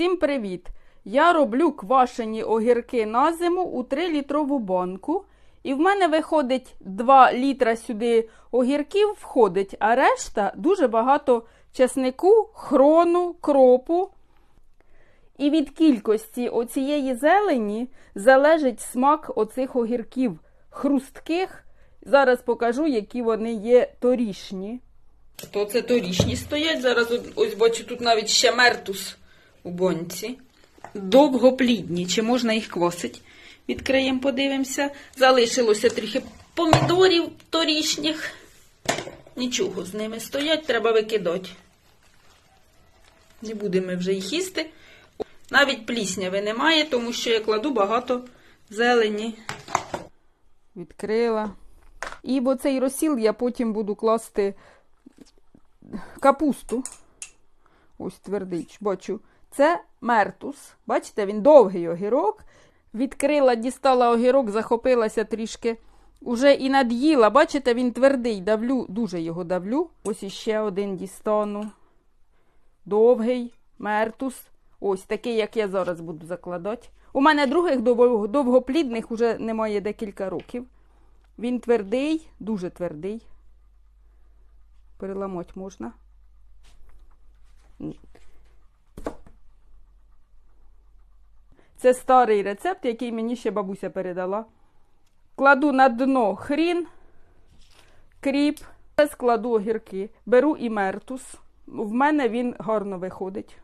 Всім привіт! Я роблю квашені огірки на зиму у 3-літрову банку. І в мене виходить 2 літра сюди огірків входить, а решта дуже багато чеснику, хрону, кропу. І від кількості оцієї зелені залежить смак оцих огірків хрустких. Зараз покажу, які вони є торішні. То це торішні стоять. Зараз ось бачу, тут навіть ще мертус бонці. Довгоплідні. Чи можна їх квасить? Відкриємо, подивимося. Залишилося трохи помідорів торішніх. Нічого з ними стоять, треба викидати. Не будемо вже їх їсти. Навіть плісняви немає, тому що я кладу багато зелені. Відкрила. І в оцей розсіл я потім буду класти капусту. Ось твердий, бачу. Це мертус. Бачите, він довгий огірок. Відкрила, дістала огірок, захопилася трішки. Уже і над'їла. Бачите, він твердий, давлю, дуже його давлю. Ось іще один дістану. Довгий, мертус. Ось такий, як я зараз буду закладати. У мене других довгоплідних уже немає декілька років. Він твердий, дуже твердий. Переламати можна. Це старий рецепт, який мені ще бабуся передала. Кладу на дно хрін, кріп, складу огірки, беру і мертус. В мене він гарно виходить.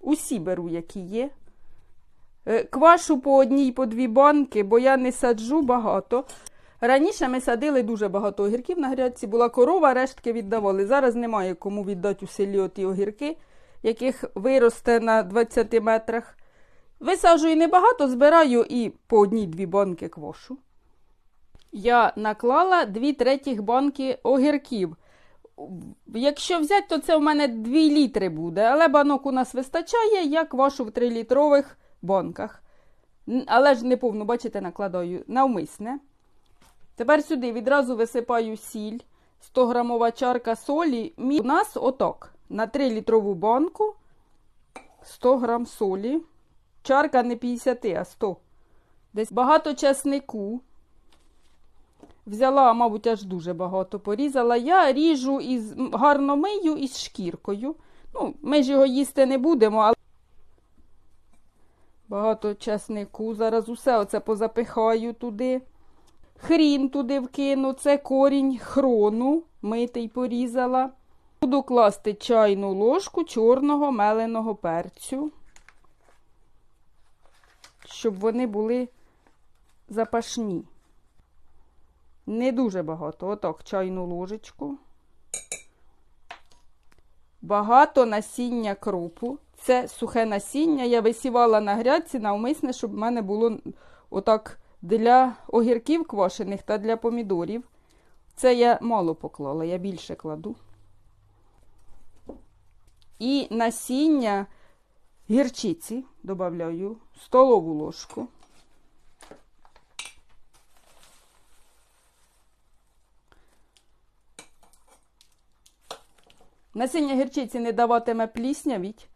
Усі беру, які є. Е, Квашу по одній, по дві банки, бо я не саджу багато. Раніше ми садили дуже багато огірків на грядці, була корова, рештки віддавали. Зараз немає кому віддати у селі оті огірки, яких виросте на 20 метрах. Висаджую небагато, збираю і по одній-дві банки квашу. Я наклала дві третіх банки огірків. Якщо взяти, то це в мене 2 літри буде, але банок у нас вистачає, я квашу в 3-літрових банках. Але ж не повну, бачите, накладаю навмисне. Тепер сюди відразу висипаю сіль, 100 грамова чарка солі. У нас отак, на 3-літрову банку 100 грам солі. Чарка не 50, а 100. Десь багато часнику. Взяла, мабуть, аж дуже багато порізала. Я ріжу із гарно мию із шкіркою. Ну, ми ж його їсти не будемо, але багато чеснику. Зараз усе оце позапихаю туди. Хрін туди вкину, це корінь хрону, митий порізала. Буду класти чайну ложку чорного меленого перцю, щоб вони були запашні. Не дуже багато. Отак, чайну ложечку. Багато насіння кропу. Це сухе насіння. Я висівала на грядці навмисне, щоб в мене було отак для огірків квашених та для помідорів. Це я мало поклала, я більше кладу. І насіння гірчиці додаю столову ложку. Насіння гірчиці не даватиме пліснявіть.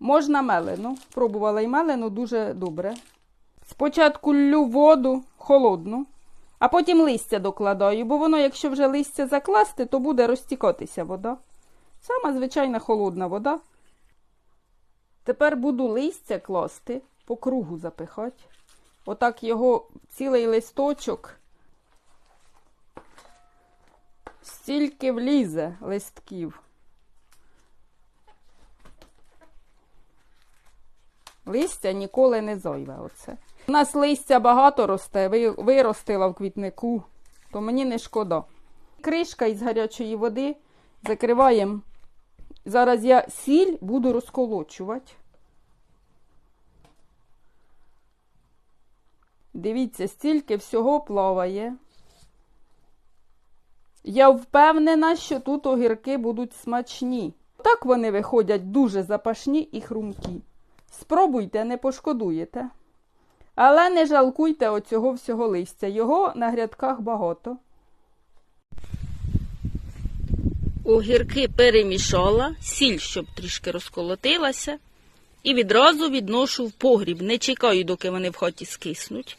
Можна мелену. Пробувала і мелену дуже добре. Спочатку ллю воду холодну, а потім листя докладаю, бо воно, якщо вже листя закласти, то буде розтікатися вода. Сама звичайна холодна вода. Тепер буду листя класти, по кругу запихати. Отак його цілий листочок. Стільки влізе листків. Листя ніколи не зойве оце. У нас листя багато росте, виростила в квітнику, то мені не шкода. Кришка із гарячої води закриваємо. Зараз я сіль буду розколочувати. Дивіться, стільки всього плаває. Я впевнена, що тут огірки будуть смачні. Так вони виходять дуже запашні і хрумкі. Спробуйте, не пошкодуєте. Але не жалкуйте оцього всього листя. Його на грядках багато. Огірки перемішала, сіль, щоб трішки розколотилася. І відразу відношу в погріб. Не чекаю, доки вони в хаті скиснуть.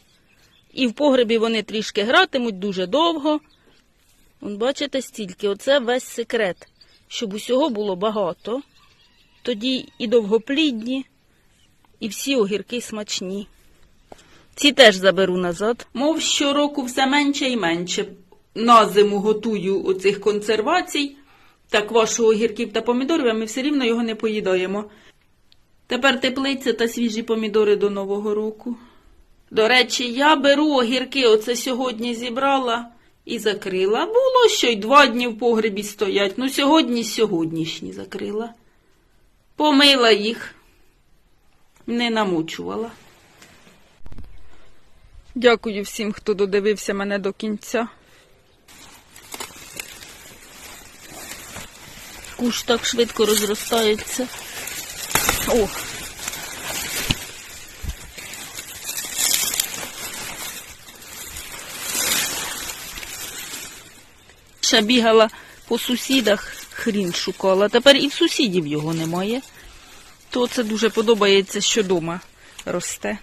І в погребі вони трішки гратимуть дуже довго. Вон, бачите, стільки. Оце весь секрет. Щоб усього було багато. Тоді і довгоплідні, і всі огірки смачні. Ці теж заберу назад. Мов щороку все менше і менше. На зиму готую оцих консервацій та квашу огірків та помідорів, а ми все рівно його не поїдаємо. Тепер теплиця та свіжі помідори до Нового року. До речі, я беру огірки, оце сьогодні зібрала і закрила. Було що й два дні в погребі стоять. Ну, сьогодні сьогоднішні закрила. Помила їх, не намучувала. Дякую всім, хто додивився мене до кінця. Куш так швидко розростається. О. Ще бігала по сусідах, хрін шукала. Тепер і в сусідів його немає. То це дуже подобається, що дома росте.